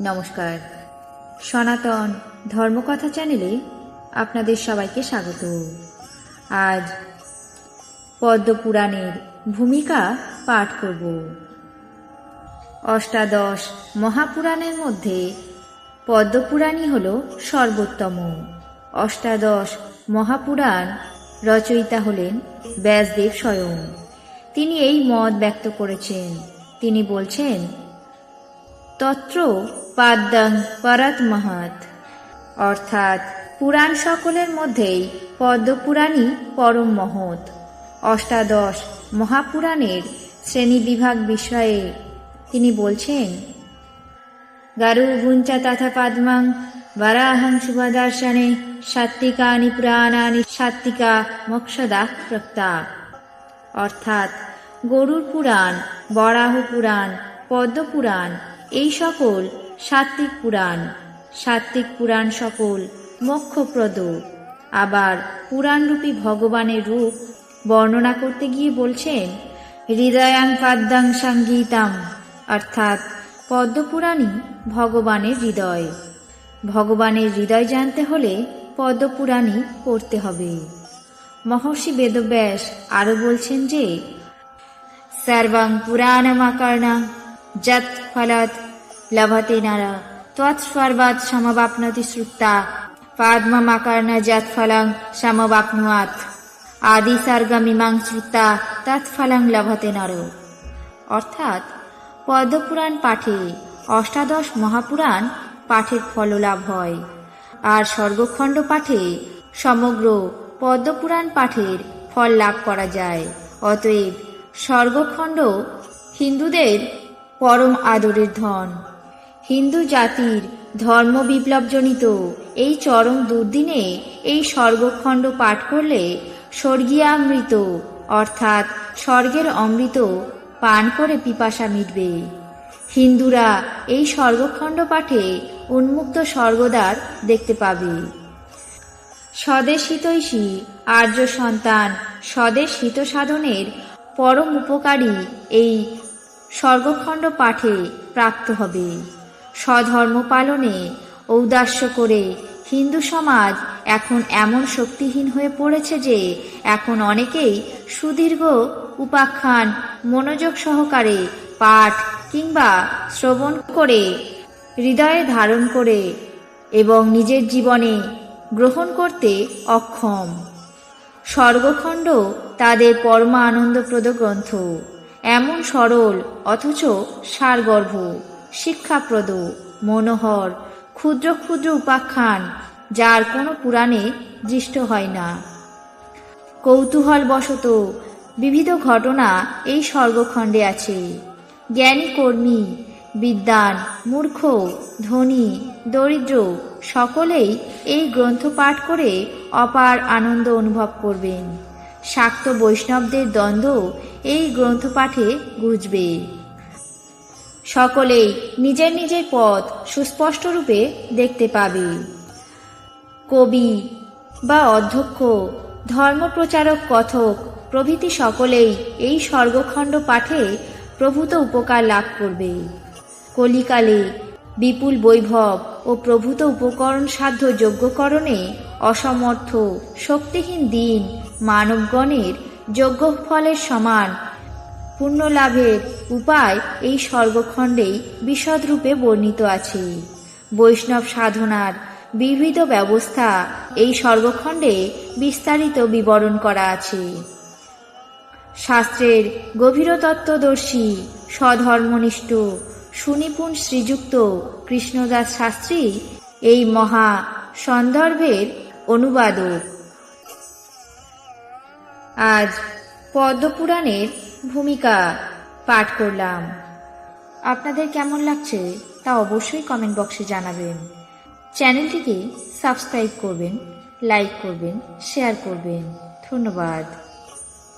নমস্কার। সনাতন ধর্মকথা চ্যানেলে আপনাদের সবাইকে স্বাগত। আজ পদ্মপুরাণের ভূমিকা পাঠ করব। অষ্টাদশ মহাপুরাণের মধ্যে পদ্মপুরাণই হল সর্বোত্তম। অষ্টাদশ মহাপুরাণ রচয়িতা হলেন ব্যাসদেব স্বয়ং। তিনি এই মত ব্যক্ত করেছেন। তিনি বলছেন, তত্র পাদ্যাং পরাত মহৎ। অর্থাৎ পুরাণ সকলের মধ্যেই পদ্মপুরাণই পরম মহৎ। অষ্টাদশ মহাপুরাণের শ্রেণীবিভাগ বিষয়ে তিনি বলছেন, গারু গুঞ্চা তথা পাদ্মাং বরাহং শুভদর্শনে সাত্বিকানি পুরাণানি সাত্বিকা মোক্ষদা প্রক্তা অর্থাৎ গরুর পুরাণ, বরাহ পুরাণ, পদ্মপুরাণ এই সকল সাত্বিক পুরাণ। সাত্বিক পুরাণ সকল মোক্ষপ্রদ। আবার পুরাণরূপী ভগবানের রূপ বর্ণনা করতে গিয়ে বলছেন, হৃদয়াং পাদ্যাং সঙ্গীতাম অর্থাৎ পদ্মপুরাণই ভগবানের হৃদয়। ভগবানের হৃদয় জানতে হলে পদ্মপুরাণই পড়তে হবে। মহর্ষি বেদব্যাস আরও বলছেন যে, সর্বং পুরাণমাকর্ণা যৎ ফলত লভতে নারা তৎসর্বাৎ সমবাপ্নতি শ্রুতা পাদ্মমাকর্ণ যৎ ফলং সমবাপ্নুয়াত। আদি সর্গমিমাং শ্রুতা তৎফলং লভতে নর। অর্থাৎ, পদ্মপুরাণ পাঠে অষ্টাদশ মহাপুরাণ পাঠের ফললাভ হয়। আর স্বর্গখণ্ড পাঠে সমগ্র পদ্মপুরাণ পাঠের ফল লাভ করা যায়। অতএব, স্বর্গখণ্ড হিন্দুদের পরম আদরের ধন। হিন্দু জাতির ধর্ম বিপ্লবজনিত এই চরম দুর্দিনে এই স্বর্গখণ্ড পাঠ করলে স্বর্গীয়ামৃত, অর্থাৎ স্বর্গের অমৃত, পান করে পিপাসা মিটবে। হিন্দুরা এই স্বর্গখণ্ড পাঠে উন্মুক্ত স্বর্গদ্বার দেখতে পাবে। স্বদেশ হিতৈষী আর্য সন্তান স্বদেশ হিত সাধনের পরম উপকারী এই স্বর্গখণ্ড পাঠে প্রাপ্ত হবে। স্বধর্ম পালনে ঔদাস্য করে হিন্দু সমাজ এখন এমন শক্তিহীন হয়ে পড়েছে যে এখন অনেকেই সুদীর্ঘ উপাখ্যান, মনোযোগ সহকারে পাঠ কিংবা শ্রবণ করে হৃদয়ে ধারণ করে এবং নিজের জীবনে গ্রহণ করতে অক্ষম। স্বর্গখণ্ড তাদের পরমা আনন্দপ্রদ গ্রন্থ। এমন সরল, অথচ সারগর্ভ, শিক্ষাপ্রদ, মনোহর, ক্ষুদ্র ক্ষুদ্র উপাখ্যান, যার কোনো পুরাণে দৃষ্ট হয় না। কৌতূহলবশত বিবিধ ঘটনা এই স্বর্গখণ্ডে আছে। জ্ঞানী কর্মী, বিদ্বান, মূর্খ, ধনী, দরিদ্র, সকলেই এই গ্রন্থ পাঠ করে অপার আনন্দ অনুভব করবেন। শাক্ত বৈষ্ণবদের দ্বন্দ্ব এই গ্রন্থপাঠে গুজবে। সকলেই নিজের নিজের পথ সুস্পষ্ট রূপে দেখতে পাবে। কবি বা অধ্যক্ষ, ধর্মপ্রচারক, কথক প্রভৃতি সকলেই এই স্বর্গখণ্ড পাঠে প্রভূত উপকার লাভ করবে। কলিকালে বিপুল বৈভব ও প্রভূত উপকরণ সাধ্য যজ্ঞকরণে অসমর্থ, শক্তিহীন দিন মানবগণের যজ্ঞ ফলের সমান। পুণ্যলাভের উপায় এই স্বর্গখণ্ডেই বিশদরূপে বর্ণিত আছে। বৈষ্ণব সাধনার বিবিধ ব্যবস্থা এই স্বর্গখণ্ডে বিস্তারিত বিবরণ করা আছে। শাস্ত্রের গভীরতত্ত্বদর্শী স্বধর্মনিষ্ঠ সুনিপুণ শ্রীযুক্ত কৃষ্ণদাস শাস্ত্রী এই মহা সন্দর্ভের অনুবাদক। আজ পদ্মপুরাণের ভূমিকা পাঠ করলাম। আপনাদের কেমন লাগছে তা অবশ্যই কমেন্ট বক্সে জানাবেন। চ্যানেলটিকে সাবস্ক্রাইব করবেন লাইক করবেন শেয়ার করবেন। ধন্যবাদ।